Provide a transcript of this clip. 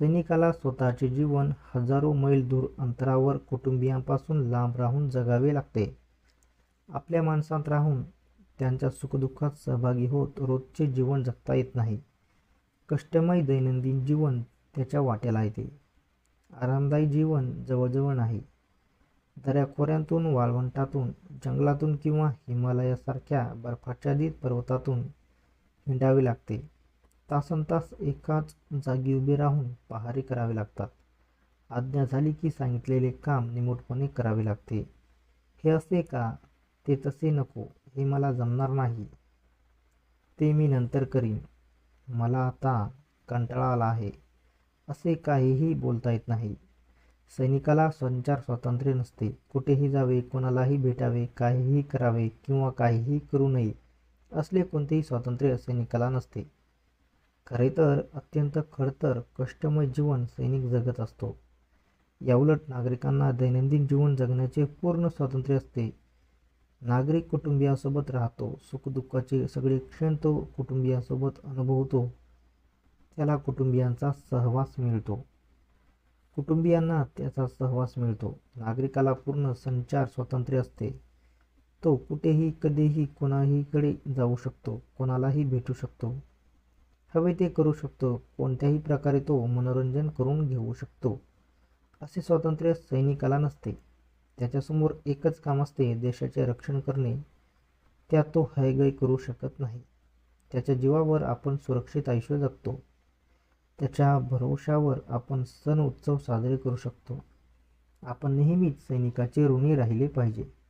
सैनिकाला स्वतःचे जीवन हजारो मैल दूर अंतरावर कुटुंबियांपासून लांब राहून जगावे लागते. आपल्या माणसात राहून त्यांच्या सुखदुःखात सहभागी होत रोजचे जीवन जगता येत नाही. कष्टमय दैनंदिन जीवन त्याच्या वाट्याला येते. आरामदायी जीवन जवळजवळ नाही. दऱ्याखोऱ्यांतून वाळवंटातून जंगलातून किंवा हिमालयासारख्या बर्फाच्छादित पर्वतातून हिंडावे लागते. तासनतास एकाच जागी उभे राहून पहारे करावे लागतात. आज्ञा झाली की सांगितलेले काम निमूटपणे करावे लागते. हे असे का? ते तसे नको हे मला जमणार नाही. ते मी नंतर करीन. मला आता कंटाळा आला आहे. असे काहीही बोलता येत नाही. सैनिकाला संचार स्वातंत्र्य नसते. कुठेही जावे कोणालाही भेटावे काहीही करावे किंवा काहीही करू नये असले कोणतेही स्वातंत्र्य सैनिकाला नसते. खरे तर अत्यंत खडतर कष्टमय जीवन सैनिक जगत असतो. याउलट नागरिकांना दैनंदिन जीवन जगण्याचे पूर्ण स्वातंत्र्य असते. नागरिक कुटुंबियांसोबत राहतो सुखदुःखाचे सगळे क्षण तो कुटुंबियासोबत अनुभवतो. त्याला कुटुंबियांचा सहवास मिळतो. कुटुंबियांना त्याचा सहवास मिळतो. नागरिकाला पूर्ण संचार स्वातंत्र्य असते. तो कुठेही कधीही कोणाहीकडे जाऊ शकतो कोणालाही भेटू शकतो. हवे ते करू शकतो. कोणत्याही प्रकारे तो मनोरंजन करून घेऊ शकतो. असे स्वातंत्र्य सैनिकाला नसते. त्याच्यासमोर एकच काम असते देशाचे रक्षण करणे. त्यात तो हयगय करू शकत नाही. त्याच्या जीवावर आपण सुरक्षित आयुष्य जगतो. त्याच्या भरोशावर आपण सण उत्सव साजरे करू शकतो. आपण नेहमीच सैनिकाचे ऋणी राहिले पाहिजे.